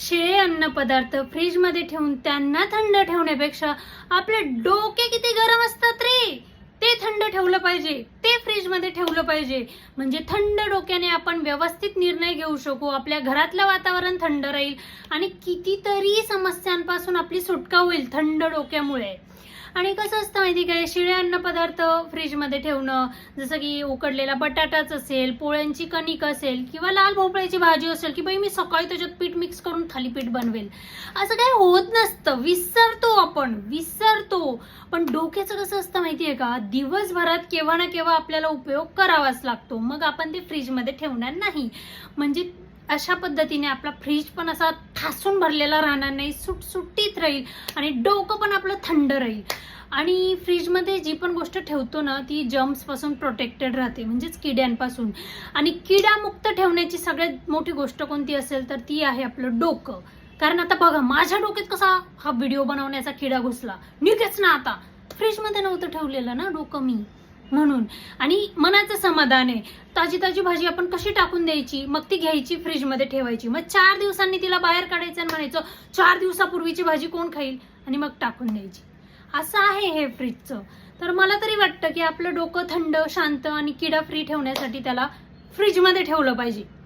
शिळे अन्न पदार्थ फ्रीजमध्ये ठेवून त्यांना थंड ठेवण्यापेक्षा आपले डोके किती गरम असतात रे? ते थंड ठेवलं पाहिजे ते फ्रीजमध्ये ठेवलं पाहिजे. म्हणजे थंड डोक्याने आपण व्यवस्थित निर्णय घेऊ शकू. आपल्या घरातलं वातावरण थंड राहील आणि कितीतरी समस्यांपासून आपली सुटका होईल थंड डोक्यामुळे. आणि कसं असतं माहिती काय शिळे अन्न पदार्थ फ्रीजमध्ये ठेवणं जसं की उकडलेला बटाटाच असेल पोळ्यांची कणिक असेल किंवा लाल भोपळ्याची भाजी असेल की बाई मी सकाळी त्याच्यात पीठ मिक्स करून थालीपीठ बनवेल. असं काही होत नसतं. विसरतो आपण. विसरतो. पण डोक्याचं कसं असतं माहिती आहे का दिवसभरात केव्हा ना केव्हा आपल्याला उपयोग करावाच लागतो. मग आपण ते फ्रीजमध्ये ठेवणार नाही. म्हणजे अशा पद्धतीने आपला फ्रीज पण असा ठासून भरलेला राहणार नाही सुटसुटीत राहील आणि डोकं पण आपलं थंड राहील. आणि फ्रीजमध्ये जी पण गोष्ट ठेवतो ना ती जम्सपासून प्रोटेक्टेड राहते म्हणजेच किड्यांपासून. आणि किडामुक्त ठेवण्याची सगळ्यात मोठी गोष्ट कोणती असेल तर ती आहे आपलं डोकं. कारण आता बघा माझ्या डोक्यात कसा हा व्हिडिओ बनवण्याचा किडा घुसला. निघेच ना आता. फ्रीजमध्ये नव्हतं ठेवलेलं ना डोकं मी. म्हणून. आणि मनाचं समाधान आहे. ताजी ताजी भाजी आपण कशी टाकून द्यायची? मग ती घ्यायची फ्रीजमध्ये ठेवायची. मग चार दिवसांनी तिला बाहेर काढायचं आणि म्हणायचं चार दिवसापूर्वीची भाजी कोण खाईल? आणि मग टाकून द्यायची. असं आहे हे फ्रीजचं. तर मला तरी वाटतं की आपलं डोकं थंड शांत आणि किडा फ्री ठेवण्यासाठी त्याला फ्रीजमध्ये ठेवलं पाहिजे.